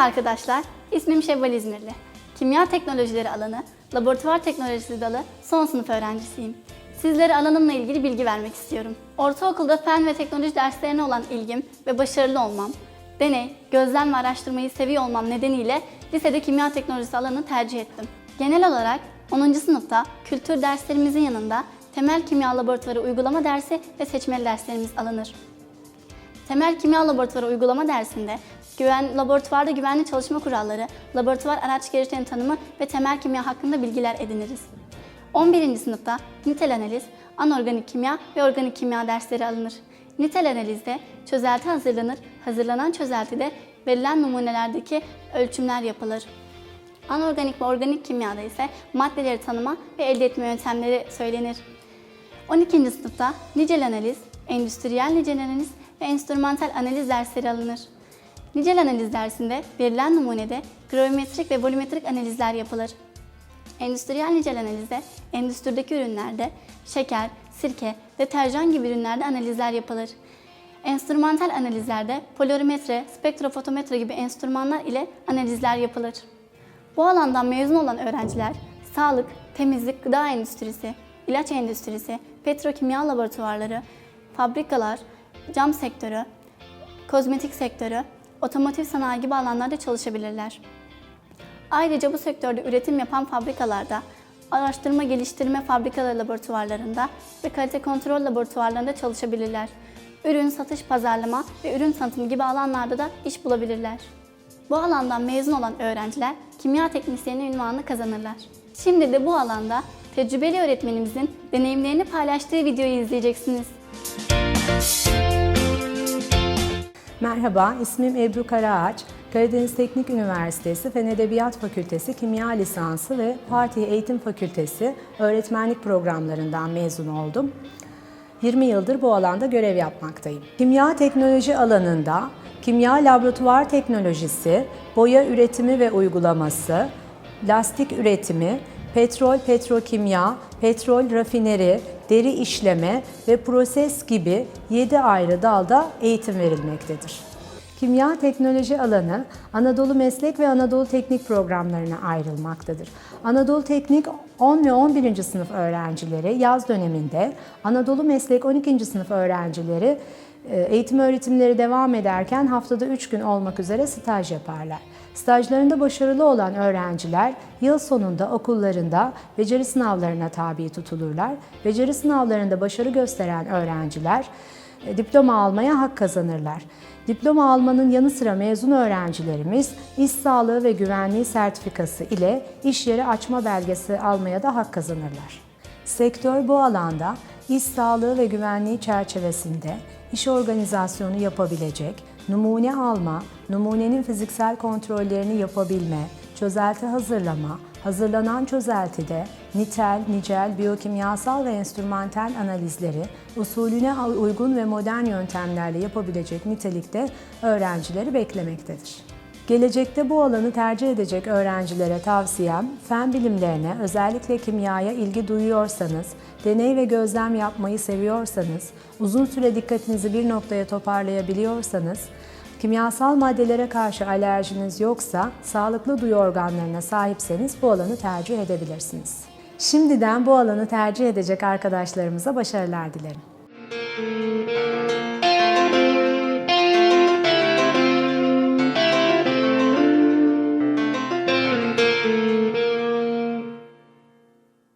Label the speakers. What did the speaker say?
Speaker 1: Merhaba arkadaşlar, ismim Şevval İzmirli. Kimya teknolojileri alanı, laboratuvar teknolojisi dalı son sınıf öğrencisiyim. Sizlere alanımla ilgili bilgi vermek istiyorum. Ortaokulda fen ve teknoloji derslerine olan ilgim ve başarılı olmam, deney, gözlem ve araştırmayı seviyor olmam nedeniyle lisede kimya teknolojisi alanını tercih ettim. Genel olarak 10. sınıfta kültür derslerimizin yanında temel kimya laboratuvarı uygulama dersi ve seçmeli derslerimiz alınır. Temel Kimya Laboratuvarı uygulama dersinde güven, laboratuvarda güvenli çalışma kuralları, laboratuvar araç gereçlerinin tanımı ve temel kimya hakkında bilgiler ediniriz. 11. sınıfta nitel analiz, anorganik kimya ve organik kimya dersleri alınır. Nitel analizde çözelti hazırlanır, hazırlanan çözeltide verilen numunelerdeki ölçümler yapılır. Anorganik ve organik kimyada ise maddeleri tanıma ve elde etme yöntemleri söylenir. 12. sınıfta nicel analiz, endüstriyel nicel analiz ve enstrümantal analiz dersleri alınır. Nicel analiz dersinde verilen numunede gravimetrik ve volümetrik analizler yapılır. Endüstriyel nicel analizde endüstrideki ürünlerde şeker, sirke, deterjan gibi ürünlerde analizler yapılır. Enstrümantal analizlerde polarimetre, spektrofotometre gibi enstrümanlar ile analizler yapılır. Bu alandan mezun olan öğrenciler sağlık, temizlik, gıda endüstrisi, ilaç endüstrisi, petrokimya laboratuvarları, fabrikalar, cam sektörü, kozmetik sektörü, otomotiv sanayi gibi alanlarda çalışabilirler. Ayrıca bu sektörde üretim yapan fabrikalarda, araştırma geliştirme fabrikaları laboratuvarlarında ve kalite kontrol laboratuvarlarında çalışabilirler. Ürün satış, pazarlama ve ürün tanıtımı gibi alanlarda da iş bulabilirler. Bu alandan mezun olan öğrenciler kimya teknisyeni ünvanını kazanırlar. Şimdi de bu alanda tecrübeli öğretmenimizin deneyimlerini paylaştığı videoyu izleyeceksiniz.
Speaker 2: Merhaba, ismim Ebru Karaağaç. Karadeniz Teknik Üniversitesi Fen Edebiyat Fakültesi Kimya Lisansı ve Fatih Eğitim Fakültesi öğretmenlik programlarından mezun oldum. 20 yıldır bu alanda görev yapmaktayım. Kimya teknoloji alanında kimya laboratuvar teknolojisi, boya üretimi ve uygulaması, lastik üretimi, petrol, petrokimya, petrol rafineri, deri işleme ve proses gibi 7 ayrı dalda eğitim verilmektedir. Kimya teknoloji alanı Anadolu Meslek ve Anadolu Teknik programlarına ayrılmaktadır. Anadolu Teknik 10 ve 11. sınıf öğrencileri yaz döneminde, Anadolu Meslek 12. sınıf öğrencileri eğitim öğretimleri devam ederken haftada 3 gün olmak üzere staj yaparlar. Stajlarında başarılı olan öğrenciler yıl sonunda okullarında beceri sınavlarına tabi tutulurlar. Beceri sınavlarında başarı gösteren öğrenciler e, diploma almaya hak kazanırlar. Diploma almanın yanı sıra mezun öğrencilerimiz iş sağlığı ve güvenliği sertifikası ile iş yeri açma belgesi almaya da hak kazanırlar. Sektör bu alanda iş sağlığı ve güvenliği çerçevesinde iş organizasyonu yapabilecek, numune alma, numunenin fiziksel kontrollerini yapabilme, çözelti hazırlama, hazırlanan çözeltide nitel, nicel, biyokimyasal ve enstrümantal analizleri usulüne uygun ve modern yöntemlerle yapabilecek nitelikte öğrencileri beklemektedir. Gelecekte bu alanı tercih edecek öğrencilere tavsiyem, fen bilimlerine, özellikle kimyaya ilgi duyuyorsanız, deney ve gözlem yapmayı seviyorsanız, uzun süre dikkatinizi bir noktaya toparlayabiliyorsanız, kimyasal maddelere karşı alerjiniz yoksa, sağlıklı duyu organlarına sahipseniz bu alanı tercih edebilirsiniz. Şimdiden bu alanı tercih edecek arkadaşlarımıza başarılar dilerim.